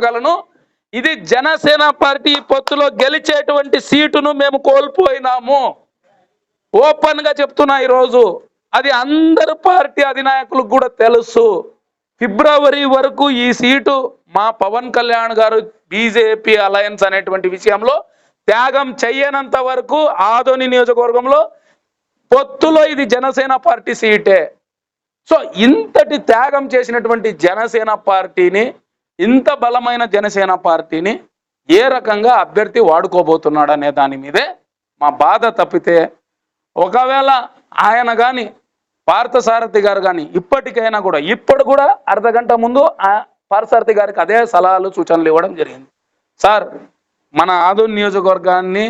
చెప్పగలను. ఇది జనసేన పార్టీ పొత్తులో గెలిచేటువంటి సీటును మేము కోల్పోయినాము. ఓపెన్గా చెప్తున్నా ఈరోజు అది అందరు పార్టీ అధినాయకులకు కూడా తెలుసు. ఫిబ్రవరి వరకు ఈ సీటు మా పవన్ కళ్యాణ్ గారు బీజేపీ అలయన్స్ అనేటువంటి విషయంలో త్యాగం చెయ్యనంత వరకు ఆదోని నియోజకవర్గంలో పొత్తులో ఇది జనసేన పార్టీ సీటే. సో ఇంతటి త్యాగం చేసినటువంటి జనసేన పార్టీని ఇంత బలమైన జనసేన పార్టీని ఏ రకంగా అభ్యర్థి వాడుకోబోతున్నాడు అనే దాని మీదే మా బాధ తప్పితే ఒకవేళ ఆయన కానీ పార్థసారథి గారు కానీ ఇప్పటికైనా కూడా ఇప్పుడు కూడా అర్ధ గంట ముందు ఆ పార్థసారథి గారికి అదే సలహాలు సూచనలు ఇవ్వడం జరిగింది. సార్ మన ఆదోని నియోజకవర్గాన్ని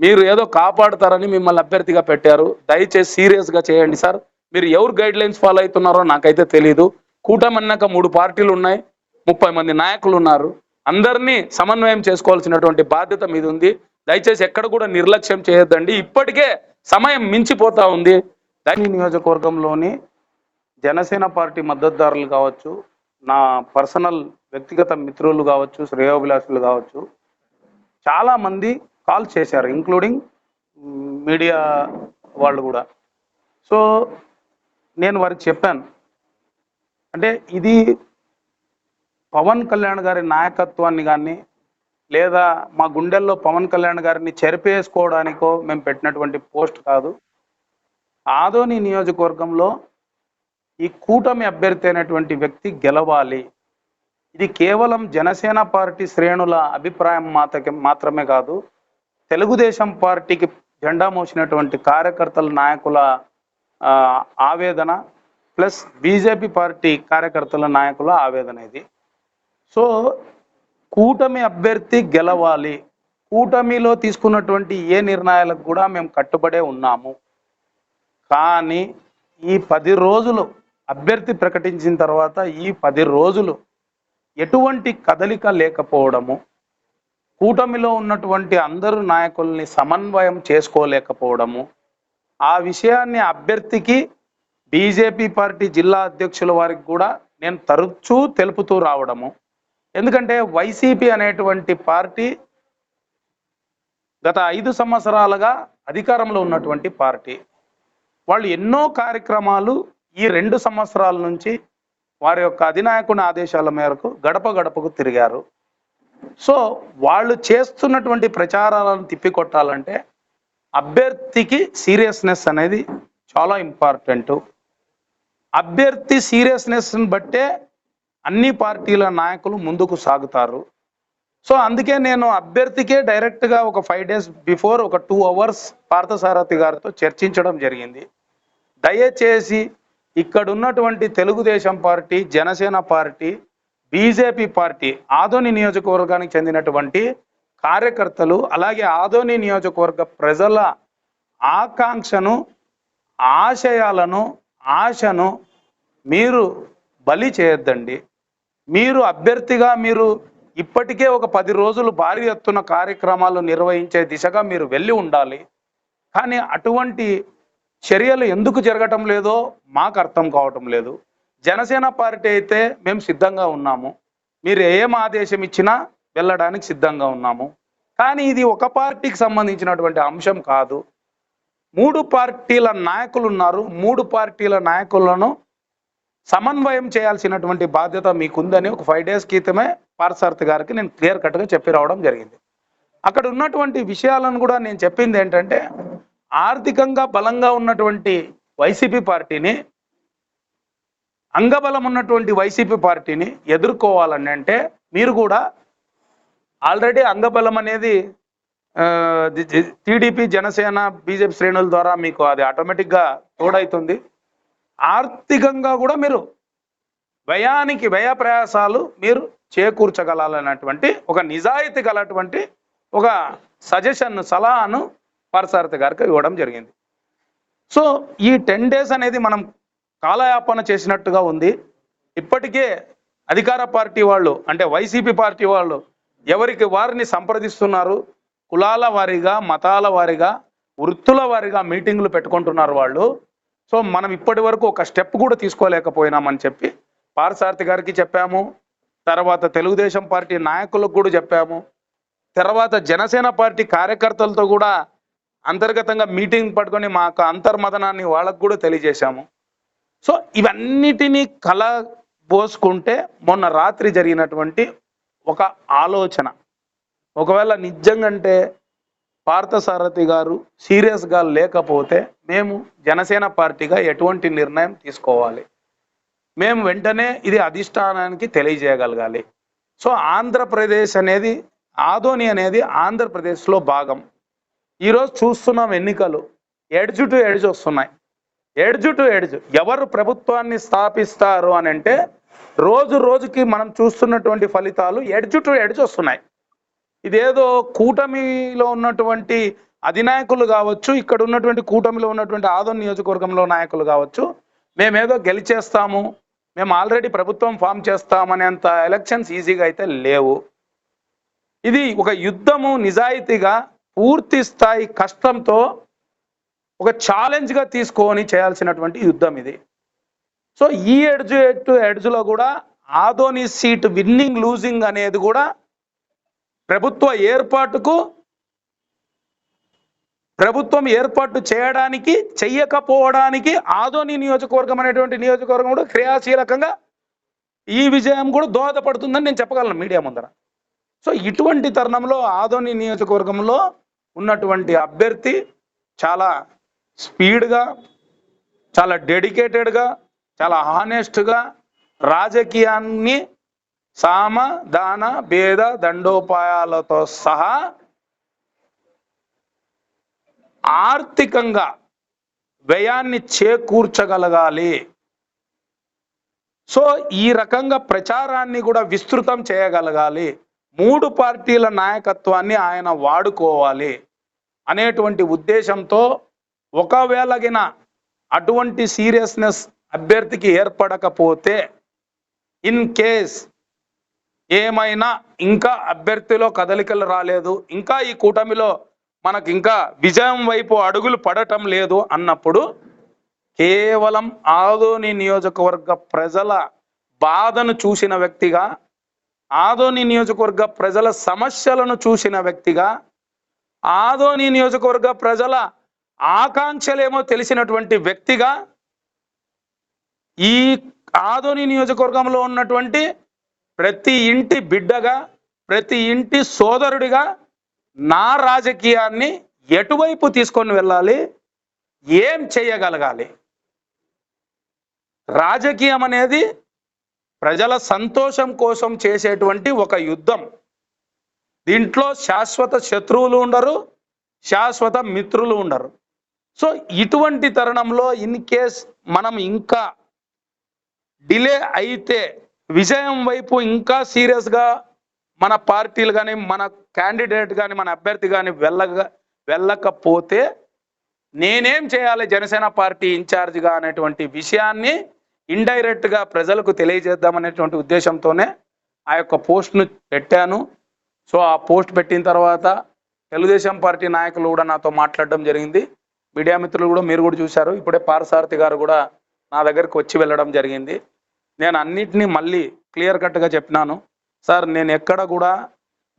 మీరు ఏదో కాపాడుతారని మిమ్మల్ని అభ్యర్థిగా పెట్టారు. దయచేసి సీరియస్గా చేయండి సార్. మీరు ఎవరు గైడ్ లైన్స్ ఫాలో అవుతున్నారో నాకైతే తెలియదు కూటమి అన్నాక మూడు పార్టీలు ఉన్నాయి. ముప్పై మంది నాయకులు ఉన్నారు. అందరినీ సమన్వయం చేసుకోవాల్సినటువంటి బాధ్యత మీద ఉంది దయచేసి ఎక్కడ కూడా నిర్లక్ష్యం చేయొద్దండి. ఇప్పటికే సమయం మించిపోతా ఉంది. దాని నియోజకవర్గంలోని జనసేన పార్టీ మద్దతుదారులు కావచ్చు నా పర్సనల్ వ్యక్తిగత మిత్రులు కావచ్చు శ్రేయోభిలాషులు కావచ్చు చాలా మంది కాల్ చేశారు ఇంక్లూడింగ్ మీడియా వాళ్ళు కూడా. సో నేను వారికి చెప్పాను. అంటే ఇది పవన్ కళ్యాణ్ గారి నాయకత్వాన్ని కానీ లేదా మా గుండెల్లో పవన్ కళ్యాణ్ గారిని చెరిపేసుకోవడానికో మేము పెట్టినటువంటి పోస్ట్ కాదు. ఆదోని నియోజకవర్గంలో ఈ కూటమి అభ్యర్థి అయినటువంటి వ్యక్తి గెలవాలి. ఇది కేవలం జనసేన పార్టీ శ్రేణుల అభిప్రాయం మాత్రకే మాత్రమే కాదు తెలుగుదేశం పార్టీకి జెండా మోసినటువంటి కార్యకర్తల నాయకుల ఆవేదన ప్లస్ బీజేపీ పార్టీ కార్యకర్తల నాయకుల ఆవేదన ఇది. సో కూటమి అభ్యర్థి గెలవాలి. కూటమిలో తీసుకున్నటువంటి ఏ నిర్ణయాలకు కూడా మేము కట్టుబడే ఉన్నాము. కానీ ఈ పది రోజులు అభ్యర్థి ప్రకటించిన తర్వాత ఈ పది రోజులు ఎటువంటి కదలిక లేకపోవడము కూటమిలో ఉన్నటువంటి అందరు నాయకుల్ని సమన్వయం చేసుకోలేకపోవడము ఆ విషయాన్ని అభ్యర్థికి బీజేపీ పార్టీ జిల్లా అధ్యక్షుల వారికి కూడా నేను తరచూ తెలుపుతూ రావడము ఎందుకంటే వైసీపీ అనేటువంటి పార్టీ గత ఐదు సంవత్సరాలుగా అధికారంలో ఉన్నటువంటి పార్టీ. వాళ్ళు ఎన్నో కార్యక్రమాలు ఈ రెండు సంవత్సరాల నుంచి వారి యొక్క అధినాయకుని ఆదేశాల మేరకు గడప గడపకు తిరిగారు. సో వాళ్ళు చేస్తున్నటువంటి ప్రచారాలను తిప్పికొట్టాలంటే అభ్యర్థికి సీరియస్నెస్ అనేది చాలా ఇంపార్టెంట్. అభ్యర్థి సీరియస్నెస్ని బట్టే అన్ని పార్టీల నాయకులు ముందుకు సాగుతారు. సో అందుకే నేను అభ్యర్థికే డైరెక్ట్గా ఒక ఫైవ్ డేస్ బిఫోర్ ఒక టూ అవర్స్ పార్థసారథి గారితో చర్చించడం జరిగింది. దయచేసి ఇక్కడ ఉన్నటువంటి Telugu Desam party Janasena party BJP party Adoni నియోజకవర్గానికి చెందినటువంటి కార్యకర్తలు అలాగే ఆదోని నియోజకవర్గ ప్రజల ఆకాంక్షను ఆశయాలను ఆశను మీరు బలి చేయొద్దండి. మీరు అభ్యర్థిగా మీరు ఇప్పటికే ఒక పది రోజులు భారీ ఎత్తున కార్యక్రమాలు నిర్వహించే దిశగా మీరు వెళ్ళి ఉండాలి. కానీ అటువంటి చర్యలు ఎందుకు జరగటం లేదో మాకు అర్థం కావటం లేదు. జనసేన పార్టీ అయితే మేము సిద్ధంగా ఉన్నాము. మీరు ఏం ఆదేశం ఇచ్చినా వెళ్ళడానికి సిద్ధంగా ఉన్నాము. కానీ ఇది ఒక పార్టీకి సంబంధించినటువంటి అంశం కాదు. మూడు పార్టీల నాయకులు ఉన్నారు. మూడు పార్టీల నాయకులను సమన్వయం చేయాల్సినటువంటి బాధ్యత మీకుందని ఒక ఫైవ్ డేస్ క్రితమే పార్సారథి గారికి నేను క్లియర్ కట్గా చెప్పి రావడం జరిగింది. అక్కడ ఉన్నటువంటి విషయాలను కూడా నేను చెప్పింది ఏంటంటే ఆర్థికంగా బలంగా ఉన్నటువంటి వైసీపీ పార్టీని అంగబలం ఉన్నటువంటి వైసీపీ పార్టీని ఎదుర్కోవాలని అంటే మీరు కూడా ఆల్రెడీ అంగబలం అనేది టీడీపీ జనసేన బీజేపీ శ్రేణుల ద్వారా మీకు అది ఆటోమేటిక్గా తోడైతుంది ఆర్థికంగా కూడా మీరు వ్యయానికి వ్యయ ప్రయాసాలు మీరు చేకూర్చగలాలన్నటువంటి ఒక నిజాయితీ గలటువంటి ఒక సజెషన్ సలహాను పరసారథి గారికి ఇవ్వడం జరిగింది. సో ఈ టెన్ డేస్ అనేది మనం కాలయాపన చేసినట్టుగా ఉంది. ఇప్పటికే అధికార పార్టీ వాళ్ళు అంటే వైసీపీ పార్టీ వాళ్ళు ఎవరికి వారిని సంప్రదిస్తున్నారు? కులాల వారీగా మతాల వారీగా వృత్తుల వారీగా మీటింగులు పెట్టుకుంటున్నారు వాళ్ళు. సో మనం ఇప్పటి వరకు ఒక స్టెప్ కూడా తీసుకోలేకపోయినామని చెప్పి పారసారథి గారికి చెప్పాము తర్వాత తెలుగుదేశం పార్టీ నాయకులకు కూడా చెప్పాము తర్వాత జనసేన పార్టీ కార్యకర్తలతో కూడా అంతర్గతంగా మీటింగ్ పట్టుకొని మా యొక్క అంతర్మదనాన్ని వాళ్ళకు కూడా తెలియజేశాము. సో ఇవన్నిటినీ కల పోసుకుంటే మొన్న రాత్రి జరిగినటువంటి ఒక ఆలోచన. ఒకవేళ నిజంగా అంటే పార్థసారథి గారు సీరియస్గా లేకపోతే మేము జనసేన పార్టీగా ఎటువంటి నిర్ణయం తీసుకోవాలి? మేము వెంటనే ఇది అధిష్టానానికి తెలియజేయగలగాలి. సో ఆంధ్రప్రదేశ్ అనేది ఆదోని అనేది ఆంధ్రప్రదేశ్లో భాగం. ఈరోజు చూస్తున్నాం ఎన్నికలు. ఎడ్జ్ టు ఎడ్జ్ వస్తున్నాయి. ఎడ్జ్ టు ఎడ్జ్ ఎవరు ప్రభుత్వాన్ని స్థాపిస్తారు అని అంటే రోజు రోజుకి మనం చూస్తున్నటువంటి ఫలితాలు ఎడ్జ్ టు ఎడ్జ్ వస్తున్నాయి. ఇదేదో కూటమిలో ఉన్నటువంటి అధినాయకులు కావచ్చు ఇక్కడ ఉన్నటువంటి కూటమిలో ఉన్నటువంటి ఆదోన్ నియోజకవర్గంలో నాయకులు కావచ్చు మేమేదో గెలిచేస్తాము మేము ఆల్రెడీ ప్రభుత్వం ఫామ్ చేస్తామనేంత ఎలక్షన్స్ ఈజీగా అయితే లేవు. ఇది ఒక యుద్ధము నిజాయితీగా పూర్తి స్థాయి కష్టంతో ఒక ఛాలెంజ్గా తీసుకొని చేయాల్సినటువంటి యుద్ధం ఇది. సో ఈ ఎడ్జ్ టు ఎడ్జ్లో కూడా ఆదోని సీట్ విన్నింగ్ లూజింగ్ అనేది కూడా ప్రభుత్వ ఏర్పాటుకు ప్రభుత్వం ఏర్పాటు చేయడానికి చెయ్యకపోవడానికి ఆదోని నియోజకవర్గం అనేటువంటి నియోజకవర్గం కూడా క్రియాశీలకంగా ఈ విజయం కూడా దోహదపడుతుందని నేను చెప్పగలను మీడియా ముందర. సో ఇటువంటి తరుణంలో ఆదోని నియోజకవర్గంలో ఉన్నటువంటి అభ్యర్థి చాలా స్పీడ్గా చాలా డెడికేటెడ్గా చాలా హానెస్ట్గా రాజకీయాన్ని సామ దాన భేద దండోపాయాలతో సహా ఆర్థికంగా వ్యయాన్ని చేకూర్చగలగాలి. సో ఈ రకంగా ప్రచారాన్ని కూడా విస్తృతం చేయగలగాలి. మూడు పార్టీల నాయకత్వాన్ని ఆయన వాడుకోవాలి అనేటువంటి ఉద్దేశంతో ఒకవేళగిన అటువంటి సీరియస్నెస్ అభ్యర్థికి ఏర్పడకపోతే ఇన్ కేస్ ఏమైనా ఇంకా అభ్యర్థిలో కదలికలు రాలేదు ఇంకా ఈ కూటమిలో మనకు ఇంకా విజయం వైపు అడుగులు పడటం లేదు అన్నప్పుడు కేవలం ఆదోని నియోజకవర్గ ప్రజల బాధను చూసిన వ్యక్తిగా ఆదోని నియోజకవర్గ ప్రజల సమస్యలను చూసిన వ్యక్తిగా ఆదోని నియోజకవర్గ ప్రజల ఆకాంక్షలేమో తెలిసినటువంటి వ్యక్తిగా ఈ ఆదోని నియోజకవర్గంలో ఉన్నటువంటి ప్రతి ఇంటి బిడ్డగా ప్రతి ఇంటి సోదరుడిగా నా రాజకీయాన్ని ఎటువైపు తీసుకొని వెళ్ళాలి? ఏం చేయగలగాలి? రాజకీయం అనేది ప్రజల సంతోషం కోసం చేసేటువంటి ఒక యుద్ధం. దీంట్లో శాశ్వత శత్రువులు ఉండరు శాశ్వత మిత్రులు ఉండరు. సో ఇటువంటి తరుణంలో ఇన్ కేస్ మనం ఇంకా డిలే అయితే విజయం వైపు ఇంకా సీరియస్గా మన పార్టీలు కానీ మన క్యాండిడేట్ కానీ మన అభ్యర్థి కానీ వెళ్ళగా వెళ్ళకపోతే నేనేం చేయాలి? జనసేన పార్టీ ఇన్ఛార్జ్గా అనేటువంటి విషయాన్ని ఇండైరెక్ట్గా ప్రజలకు తెలియజేద్దామనేటువంటి ఉద్దేశంతోనే ఆ యొక్క పోస్ట్ను పెట్టాను. సో ఆ పోస్ట్ పెట్టిన తర్వాత తెలుగుదేశం పార్టీ నాయకులు కూడా నాతో మాట్లాడడం జరిగింది. మీడియా మిత్రులు కూడా మీరు కూడా చూశారు. ఇప్పుడే పారసారథి గారు కూడా నా దగ్గరికి వచ్చి వెళ్ళడం జరిగింది. నేను అన్నిటినీ మళ్ళీ క్లియర్ కట్గా చెప్పినాను. సార్ నేను ఎక్కడ కూడా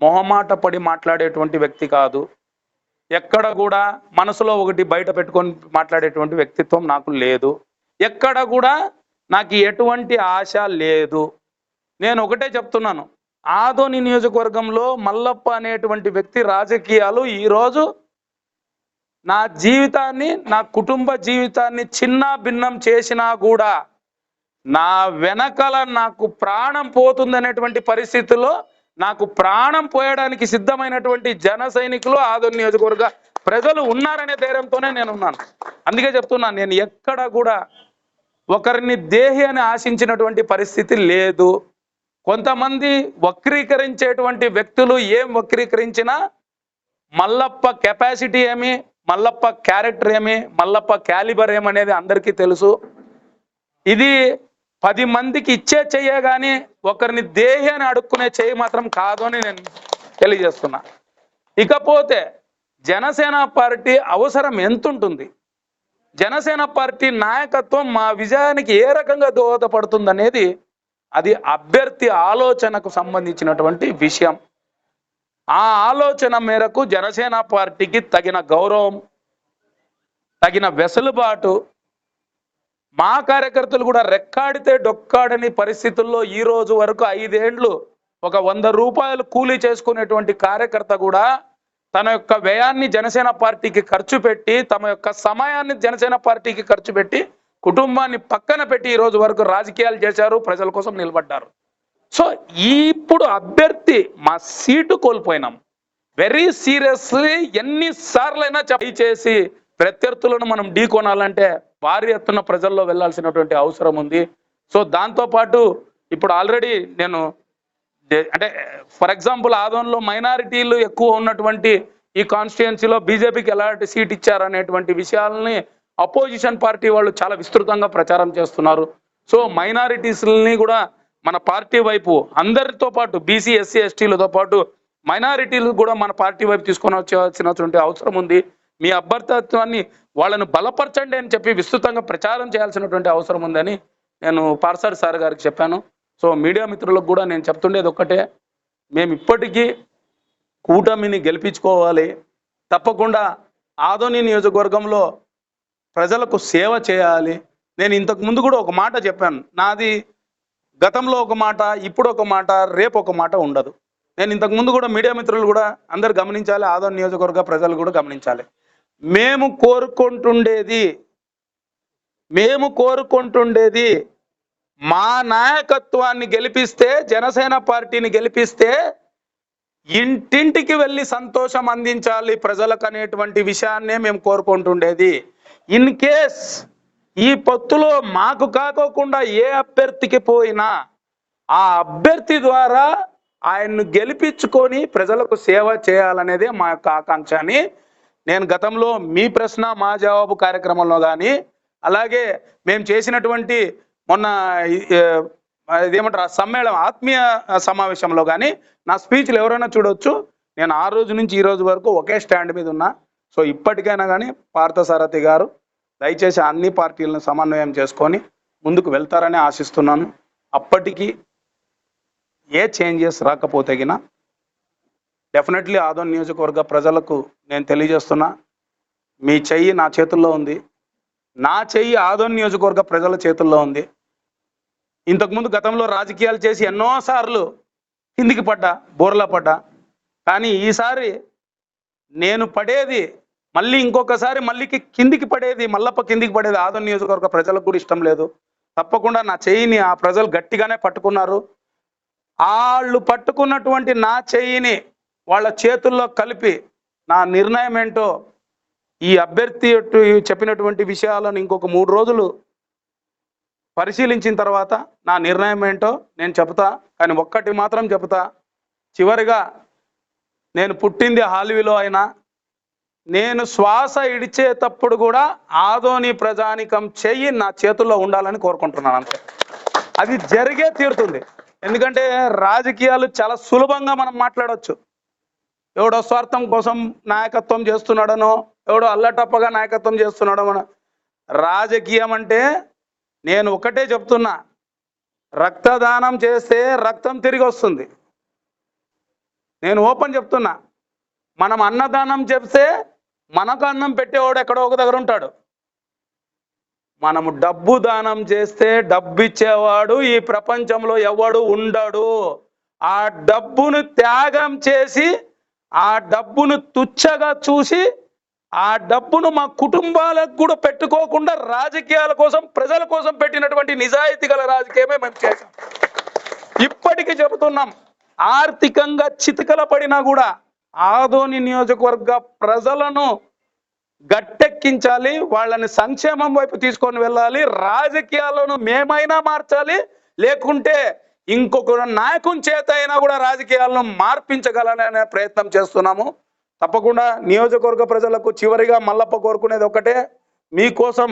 మొహమాట పడి మాట్లాడేటువంటి వ్యక్తి కాదు. ఎక్కడ కూడా మనసులో ఒకటి బయట పెట్టుకొని మాట్లాడేటువంటి వ్యక్తిత్వం నాకు లేదు. ఎక్కడ కూడా నాకు ఎటువంటి ఆశ లేదు. నేను ఒకటే చెప్తున్నాను. ఆదోని నియోజకవర్గంలో మల్లప్ప అనేటువంటి వ్యక్తి రాజకీయాలు ఈరోజు నా జీవితాన్ని నా కుటుంబ జీవితాన్ని చిన్న భిన్నం చేసినా కూడా నా వెనకల నాకు ప్రాణం పోతుందనేటువంటి పరిస్థితిలో నాకు ప్రాణం పోయడానికి సిద్ధమైనటువంటి జన సైనికులు ఆదోని నియోజకవర్గ ప్రజలు ఉన్నారనే ధైర్యంతోనే నేను ఉన్నాను అందుకే చెప్తున్నాను నేను ఎక్కడ కూడా ఒకరిని దేహి అని ఆశించినటువంటి పరిస్థితి లేదు. కొంతమంది వక్రీకరించేటువంటి వ్యక్తులు ఏం వక్రీకరించినా మల్లప్ప కెపాసిటీ ఏమి మల్లప్ప క్యారెక్టర్ ఏమి మల్లప్ప క్యాలిబర్ ఏమనేది అందరికీ తెలుసు. ఇది పది మందికి ఇచ్చే చెయ్య కానీ ఒకరిని దేహి అని అడుక్కునే చెయ్యి మాత్రం కాదు అని నేను తెలియజేస్తున్నా. ఇకపోతే జనసేన పార్టీ అవసరం ఎంత ఉంటుంది జనసేన పార్టీ నాయకత్వం మా విజయానికి ఏ రకంగా దోహదపడుతుంది అనేది అది అభ్యర్థి ఆలోచనకు సంబంధించినటువంటి విషయం. ఆ ఆలోచన మేరకు జనసేన పార్టీకి తగిన గౌరవం తగిన వెసులుబాటు మా కార్యకర్తలు కూడా రెక్కాడితే డొక్కాడని పరిస్థితుల్లో ఈ రోజు వరకు ఐదేండ్లు ఒక వంద రూపాయలు కూలీ చేసుకునేటువంటి కార్యకర్త కూడా తన యొక్క వ్యయాన్ని జనసేన పార్టీకి ఖర్చు పెట్టి తమ యొక్క సమయాన్ని జనసేన పార్టీకి ఖర్చు పెట్టి కుటుంబాన్ని పక్కన పెట్టి ఈ రోజు వరకు రాజకీయాలు చేశారు ప్రజల కోసం నిలబడ్డారు. సో ఇప్పుడు అభ్యర్థి మా సీటు కోల్పోయినాం. వెరీ సీరియస్లీ ఎన్నిసార్లైనా చేసి ప్రత్యర్థులను మనం ఢీ కొనాలంటే భారీ ఎత్తున ప్రజల్లో వెళ్ళాల్సినటువంటి అవసరం ఉంది. సో దాంతో పాటు ఇప్పుడు ఆల్రెడీ నేను అంటే ఫర్ ఎగ్జాంపుల్ ఆదంలో మైనారిటీలు ఎక్కువ ఉన్నటువంటి ఈ కాన్స్టిట్యుయెన్సీలో బీజేపీకి ఎలాంటి సీట్ ఇచ్చారనేటువంటి విషయాలని అపోజిషన్ పార్టీ వాళ్ళు చాలా విస్తృతంగా ప్రచారం చేస్తున్నారు. సో మైనారిటీస్ని కూడా మన పార్టీ వైపు అందరితో పాటు బీసీ ఎస్సీ ఎస్టీలతో పాటు మైనారిటీలు కూడా మన పార్టీ వైపు తీసుకొని వచ్చేసినటువంటి అవసరం ఉంది. మీ అభ్యర్థత్వాన్ని వాళ్ళను బలపరచండి అని చెప్పి విస్తృతంగా ప్రచారం చేయాల్సినటువంటి అవసరం ఉందని నేను పార్సారి సార్ గారికి చెప్పాను. సో మీడియా మిత్రులకు కూడా నేను చెప్తుండేది ఒక్కటే. మేము ఇప్పటికీ కూటమిని గెలిపించుకోవాలి. తప్పకుండా ఆదోని నియోజకవర్గంలో ప్రజలకు సేవ చేయాలి. నేను ఇంతకు ముందు కూడా ఒక మాట చెప్పాను. నాది గతంలో ఒక మాట ఇప్పుడు ఒక మాట రేపు ఒక మాట ఉండదు. నేను ఇంతకు ముందు కూడా మీడియా మిత్రులు కూడా అందరు గమనించాలి. ఆదోని నియోజకవర్గ ప్రజలు కూడా గమనించాలి. మేము కోరుకుంటుండేది మేము కోరుకుంటుండేది మా నాయకత్వాన్ని గెలిపిస్తే జనసేన పార్టీని గెలిపిస్తే ఇంటింటికి వెళ్ళి సంతోషం అందించాలి ప్రజలకు అనేటువంటి విషయాన్నే మేము కోరుకుంటుండేది. ఇన్ కేస్ ఈ పొత్తులో మాకు కాకోకుండా ఏ అభ్యర్థికి పోయినా ఆ అభ్యర్థి ద్వారా ఆయన్ను గెలిపించుకొని ప్రజలకు సేవ చేయాలనేదే మా యొక్క ఆకాంక్ష అని నేను గతంలో మీ ప్రశ్న మా జవాబు కార్యక్రమంలో కానీ అలాగే మేము చేసినటువంటి మొన్న ఇదేమంటారు సమ్మేళనం ఆత్మీయ సమావేశంలో కానీ నా స్పీచ్లు ఎవరైనా చూడొచ్చు. నేను ఆ రోజు నుంచి ఈ రోజు వరకు ఒకే స్టాండ్ మీద ఉన్నా. సో ఇప్పటికైనా కానీ పార్థసారథి గారు దయచేసి అన్ని పార్టీలను సమన్వయం చేసుకొని ముందుకు వెళ్తారని ఆశిస్తున్నాను. అప్పటికి ఏ చేంజెస్ రాకపోతే గిన డెఫినెట్లీ ఆదోన్ నియోజకవర్గ ప్రజలకు నేను తెలియజేస్తున్నా. మీ చెయ్యి నా చేతుల్లో ఉంది. నా చెయ్యి ఆదోన్ నియోజకవర్గ ప్రజల చేతుల్లో ఉంది. ఇంతకుముందు గతంలో రాజకీయాలు చేసి ఎన్నోసార్లు కిందికి పడ్డా బోర్లా పడ్డా. కానీ ఈసారి నేను పడేది మళ్ళీ ఇంకొకసారి మళ్ళీకి కిందికి పడేది మల్లప్ప కిందికి పడేది ఆదోన్ నియోజకవర్గ ప్రజలకు కూడా ఇష్టం లేదు. తప్పకుండా నా చెయ్యిని ఆ ప్రజలు గట్టిగానే పట్టుకున్నారు. వాళ్ళు పట్టుకున్నటువంటి నా చెయ్యిని వాళ్ళ చేతుల్లో కలిపి నా నిర్ణయం ఏంటో ఈ అభ్యర్థి చెప్పినటువంటి విషయాలను ఇంకొక మూడు రోజులు పరిశీలించిన తర్వాత నా నిర్ణయం ఏంటో నేను చెబుతా కానీ ఒక్కటి మాత్రం చెబుతా. చివరిగా నేను పుట్టింది హాల్వీలో అయినా నేను శ్వాస ఇడిచేటప్పుడు కూడా ఆదోని ప్రజానికం చెయ్యి నా చేతుల్లో ఉండాలని కోరుకుంటున్నాను అంతే. అది జరిగే తీరుతుంది. ఎందుకంటే రాజకీయాలు చాలా సులభంగా మనం మాట్లాడవచ్చు ఎవడో స్వార్థం కోసం నాయకత్వం చేస్తున్నాడనో ఎవడో అల్లటప్పగా నాయకత్వం చేస్తున్నాడో రాజకీయం అంటే నేను ఒకటే చెప్తున్నా. రక్తదానం చేస్తే రక్తం తిరిగి వస్తుంది. నేను ఓపెన్ చెప్తున్నా. మనం అన్నదానం చెప్తే మనకు అన్నం పెట్టేవాడు ఎక్కడో ఒక దగ్గర ఉంటాడు. మనము డబ్బు దానం చేస్తే డబ్బు ఇచ్చేవాడు ఈ ప్రపంచంలో ఎవడు ఉండడు. ఆ డబ్బును త్యాగం చేసి ఆ డబ్బును తుచ్చగా చూసి ఆ డబ్బును మా కుటుంబాలకు కూడా పెట్టుకోకుండా రాజకీయాల కోసం ప్రజల కోసం పెట్టినటువంటి నిజాయితీ గల రాజకీయమే మేము చేసాం ఇప్పటికీ చెబుతున్నాం ఆర్థికంగా చితకల పడినా కూడా ఆదోని నియోజకవర్గ ప్రజలను గట్టెక్కించాలి వాళ్ళని సంక్షేమం వైపు తీసుకొని వెళ్ళాలి రాజకీయాలను మేమైనా మార్చాలి లేకుంటే ఇంకొక నాయకుని చేత అయినా కూడా రాజకీయాలను మార్పించగలనే ప్రయత్నం చేస్తున్నాము. తప్పకుండా నియోజకవర్గ ప్రజలకు చివరిగా మల్లప్ప కోరుకునేది ఒకటే మీకోసం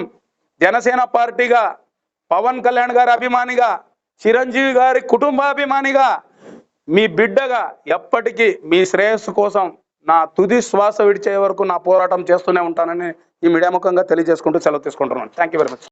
జనసేన పార్టీగా పవన్ కళ్యాణ్ గారి అభిమానిగా చిరంజీవి గారి కుటుంబాభిమానిగా మీ బిడ్డగా ఎప్పటికీ మీ శ్రేయస్సు కోసం నా తుది శ్వాస విడిచే వరకు నా పోరాటం చేస్తూనే ఉంటానని ఈ మీడియా ముఖంగా తెలియజేసుకుంటూ సెలవు తీసుకుంటున్నాను. Thank you very much